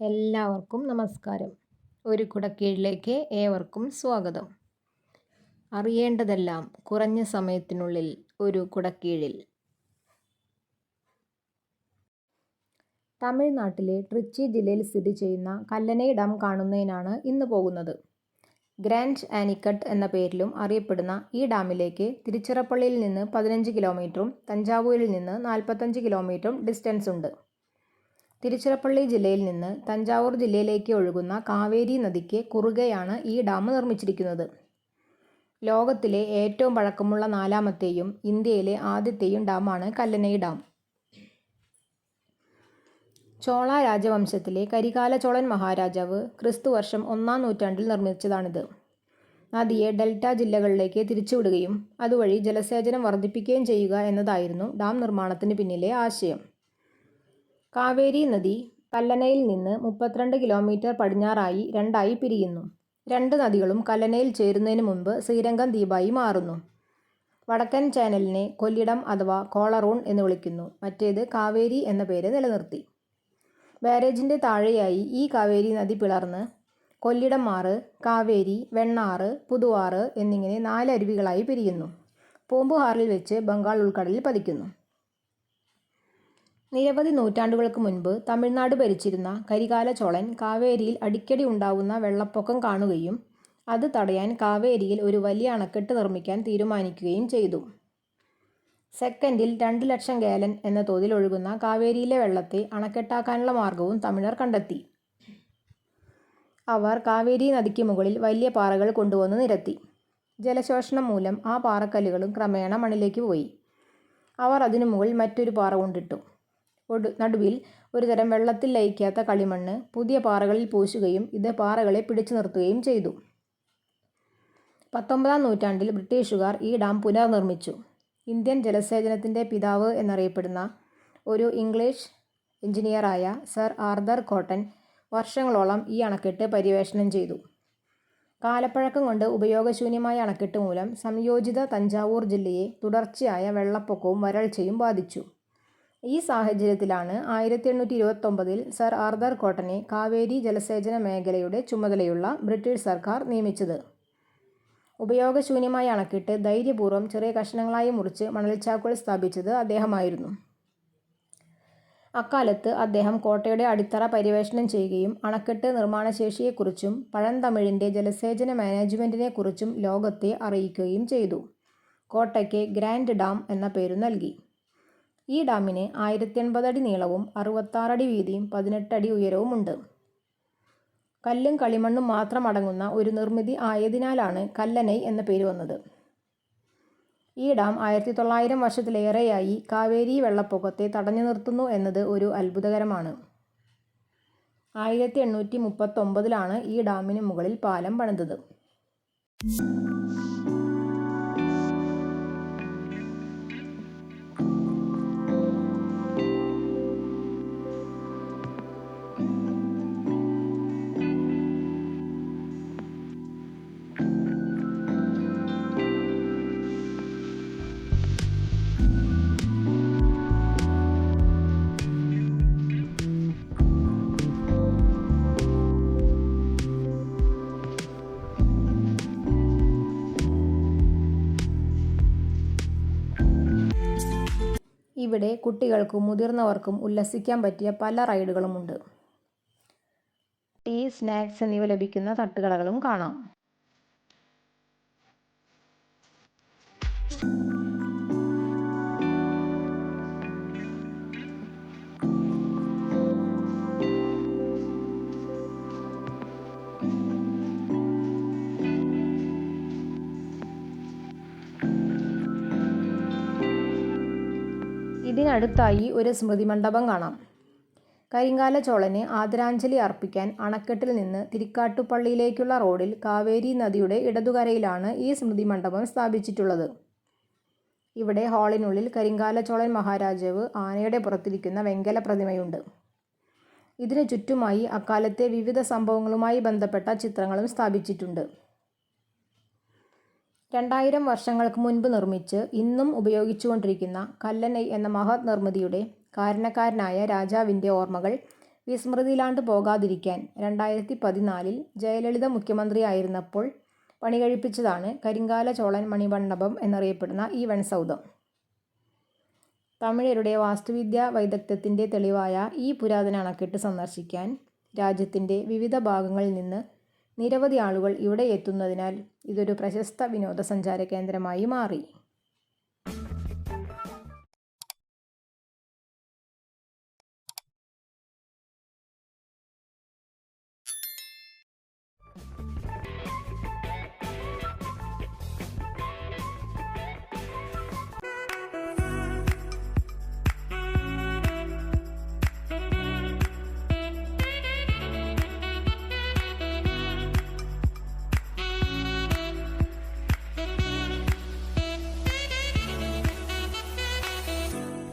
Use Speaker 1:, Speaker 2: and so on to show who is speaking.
Speaker 1: എല്ലാവർക്കും നമസ്കാരം. ഒരു കുടക്കീഴിലേക്ക് ഏവർക്കും സ്വാഗതം. അറിയേണ്ടതെല്ലാം കുറഞ്ഞ സമയത്തിനുള്ളിൽ ഒരു കുടക്കീഴിൽ. തമിഴ്നാട്ടിലെ ട്രിച്ചി ജില്ലയിൽ സ്ഥിതി ചെയ്യുന്ന കല്ലനൈ ഡാം കാണുന്നതിനാണ് ഇന്ന് പോകുന്നത്. ഗ്രാൻഡ് ആനിക്കട്ട് എന്ന പേരിലും അറിയപ്പെടുന്ന ഈ ഡാമിലേക്ക് തിരുച്ചിറപ്പള്ളിയിൽ നിന്ന് പതിനഞ്ച് കിലോമീറ്ററും തഞ്ചാവൂരിൽ നിന്ന് നാൽപ്പത്തഞ്ച് കിലോമീറ്ററും ഡിസ്റ്റൻസ് ഉണ്ട്. തിരുച്ചിറപ്പള്ളി ജില്ലയിൽ നിന്ന് തഞ്ചാവൂർ ജില്ലയിലേക്ക് ഒഴുകുന്ന കാവേരി നദിക്ക് കുറുകെയാണ് ഈ ഡാം നിർമ്മിച്ചിരിക്കുന്നത്. ലോകത്തിലെ ഏറ്റവും പഴക്കമുള്ള നാലാമത്തെയും ഇന്ത്യയിലെ ആദ്യത്തെയും ഡാമാണ് കല്ലനൈ ഡാം. ചോള രാജവംശത്തിലെ കരികാല ചോളൻ മഹാരാജാവ് ക്രിസ്തുവർഷം ഒന്നാം നൂറ്റാണ്ടിൽ നിർമ്മിച്ചതാണിത്. നദിയെ ഡെൽറ്റ ജില്ലകളിലേക്ക് തിരിച്ചുവിടുകയും അതുവഴി ജലസേചനം വർദ്ധിപ്പിക്കുകയും ചെയ്യുക എന്നതായിരുന്നു ഡാം നിർമ്മാണത്തിന് പിന്നിലെ ആശയം. കാവേരി നദി കല്ലനയിൽ നിന്ന് മുപ്പത്തിരണ്ട് കിലോമീറ്റർ പടിഞ്ഞാറായി രണ്ടായി പിരിയുന്നു. രണ്ട് നദികളും കല്ലനയിൽ ചേരുന്നതിന് മുമ്പ് ശ്രീരംഗം ദ്വീപായി മാറുന്നു. വടക്കൻ ചാനലിനെ കൊല്ലിടം അഥവാ കോളറൂൺ എന്ന് വിളിക്കുന്നു. മറ്റേത് കാവേരി എന്ന പേര് നിലനിർത്തി. ബാരേജിന്റെ താഴെയായി ഈ കാവേരി നദി പിളർന്ന് കൊല്ലിടം മാറ് കാവേരി വെണ്ണാറ് പുതുവാറ് എന്നിങ്ങനെ നാല് അരുവികളായി പിരിയുന്നു. പൂമ്പുഹാറിൽ വെച്ച് ബംഗാൾ ഉൾക്കടലിൽ പതിക്കുന്നു. നിരവധി നൂറ്റാണ്ടുകൾക്ക് മുൻപ് തമിഴ്നാട് ഭരിച്ചിരുന്ന കരികാല ചോളൻ കാവേരിയിൽ അടിക്കടി ഉണ്ടാവുന്ന വെള്ളപ്പൊക്കം കാണുകയും അത് തടയാൻ കാവേരിയിൽ ഒരു വലിയ അണക്കെട്ട് നിർമ്മിക്കാൻ തീരുമാനിക്കുകയും ചെയ്തു. സെക്കൻഡിൽ രണ്ട് ലക്ഷം ഗാലൻ എന്ന തോതിൽ ഒഴുകുന്ന കാവേരിയിലെ വെള്ളത്തെ അണക്കെട്ടാക്കാനുള്ള മാർഗവും തമിഴർ കണ്ടെത്തി. അവർ കാവേരി നദിക്ക് മുകളിൽ വലിയ പാറകൾ കൊണ്ടുവന്ന് നിരത്തി. ജലശോഷണം മൂലം ആ പാറക്കല്ലുകളും ക്രമേണ മണ്ണിലേക്ക് പോയി. അവർ അതിനു മുകളിൽ മറ്റൊരു പാറ കൊണ്ടിട്ടു. നടുവിൽ ഒരുതരം വെള്ളത്തിൽ ലയിക്കാത്ത കളിമണ്ണ് പുതിയ പാറകളിൽ പൂശുകയും ഇത് പാറകളെ പിടിച്ചു നിർത്തുകയും ചെയ്തു. പത്തൊമ്പതാം നൂറ്റാണ്ടിൽ ബ്രിട്ടീഷുകാർ ഈ ഡാം പുനർനിർമ്മിച്ചു. ഇന്ത്യൻ ജലസേചനത്തിന്റെ പിതാവ് എന്നറിയപ്പെടുന്ന ഒരു ഇംഗ്ലീഷ് എഞ്ചിനീയറായ സർ ആർദർ കോട്ടൺ വർഷങ്ങളോളം ഈ അണക്കെട്ട് പര്യവേഷണം ചെയ്തു. കാലപ്പഴക്കം കൊണ്ട് ഉപയോഗശൂന്യമായ അണക്കെട്ട് മൂലം സംയോജിത തഞ്ചാവൂർ ജില്ലയെ തുടർച്ചയായ വെള്ളപ്പൊക്കവും വരൾച്ചയും ബാധിച്ചു. ഈ സാഹചര്യത്തിലാണ് ആയിരത്തി എണ്ണൂറ്റി ഇരുപത്തൊമ്പതിൽ സർ ആർദർ കോട്ടനെ കാവേരി ജലസേചന മേഖലയുടെ ചുമതലയുള്ള ബ്രിട്ടീഷ് സർക്കാർ നിയമിച്ചത്. ഉപയോഗശൂന്യമായി അണക്കിട്ട് ധൈര്യപൂർവം ചെറിയ കഷ്ണങ്ങളായി മുറിച്ച് മണൽച്ചാക്കുകൾ സ്ഥാപിച്ചത് അദ്ദേഹമായിരുന്നു. അക്കാലത്ത് അദ്ദേഹം കോട്ടയുടെ അടിത്തറ പര്യവേഷണം ചെയ്യുകയും അണക്കെട്ട് നിർമ്മാണശേഷിയെക്കുറിച്ചും പഴന്തമിഴിന്റെ ജലസേചന മാനേജ്മെന്റിനെക്കുറിച്ചും ലോകത്തെ അറിയിക്കുകയും ചെയ്തു. കോട്ടയ്ക്ക് ഗ്രാൻഡ് ഡാം എന്ന പേരു നൽകി. ഈ ഡാമിന് ആയിരത്തി അടി നീളവും അറുപത്താറടി വീതിയും പതിനെട്ടടി ഉയരവുമുണ്ട് കല്ലും കളിമണ്ണും മാത്രം അടങ്ങുന്ന ഒരു നിർമ്മിതി ആയതിനാലാണ് കല്ലനൈ എന്ന പേര് വന്നത്. ഈ ഡാം ആയിരത്തി തൊള്ളായിരം വർഷത്തിലേറെയായി കാവേരി വെള്ളപ്പൊക്കത്തെ തടഞ്ഞു നിർത്തുന്നു എന്നത് ഒരു അത്ഭുതകരമാണ്. ആയിരത്തി എണ്ണൂറ്റി മുപ്പത്തൊമ്പതിലാണ് ഈ ഡാമിന് മുകളിൽ പാലം പണിതത്. ഇവിടെ കുട്ടികൾക്കും മുതിർന്നവർക്കും ഉല്ലസിക്കാൻ പറ്റിയ പല റൈഡുകളുമുണ്ട്. ടീ സ്നാക്സ് എന്നിവ ലഭിക്കുന്ന തട്ടുകടകളും കാണാം. ഇതിനടുത്തായി ഒരു സ്മൃതി മണ്ഡപം കാണാം. കരിങ്കാല ചോളന് ആദരാഞ്ജലി അർപ്പിക്കാൻ അണക്കെട്ടിൽ നിന്ന് തിരിക്കാട്ടുപള്ളിയിലേക്കുള്ള റോഡിൽ കാവേരി നദിയുടെ ഇടതുകരയിലാണ് ഈ സ്മൃതി മണ്ഡപം സ്ഥാപിച്ചിട്ടുള്ളത്. ഇവിടെ ഹാളിനുള്ളിൽ കരിങ്കാല ചോളൻ മഹാരാജാവ് ആനയുടെ പുറത്തിരിക്കുന്ന വെങ്കല പ്രതിമയുണ്ട്. ഇതിനു ചുറ്റുമായി അക്കാലത്തെ വിവിധ സംഭവങ്ങളുമായി ബന്ധപ്പെട്ട ചിത്രങ്ങളും സ്ഥാപിച്ചിട്ടുണ്ട്. രണ്ടായിരം വർഷങ്ങൾക്ക് മുൻപ് നിർമ്മിച്ച് ഇന്നും ഉപയോഗിച്ചുകൊണ്ടിരിക്കുന്ന കല്ലനൈ എന്ന മഹത് നിർമ്മിതിയുടെ കാരണക്കാരനായ രാജാവിന്റെ ഓർമ്മകൾ വിസ്മൃതിയിലാണ്ട് പോകാതിരിക്കാൻ രണ്ടായിരത്തി പതിനാലിൽ ജയലളിത മുഖ്യമന്ത്രിയായിരുന്നപ്പോൾ പണികഴിപ്പിച്ചതാണ് കരിങ്കാല ചോളൻ മണിമണ്ഡപം എന്നറിയപ്പെടുന്ന ഈ വൻസൗധം. തമിഴരുടെ വാസ്തുവിദ്യാ വൈദഗ്ധ്യത്തിന്റെ തെളിവായ ഈ പുരാതന അണക്കെട്ട് സന്ദർശിക്കാൻ രാജ്യത്തിന്റെ വിവിധ ഭാഗങ്ങളിൽ നിന്ന് നിരവധി ആളുകൾ ഇവിടെ എത്തുന്നതിനാൽ ഇതൊരു പ്രശസ്ത വിനോദസഞ്ചാര കേന്ദ്രമായി മാറി.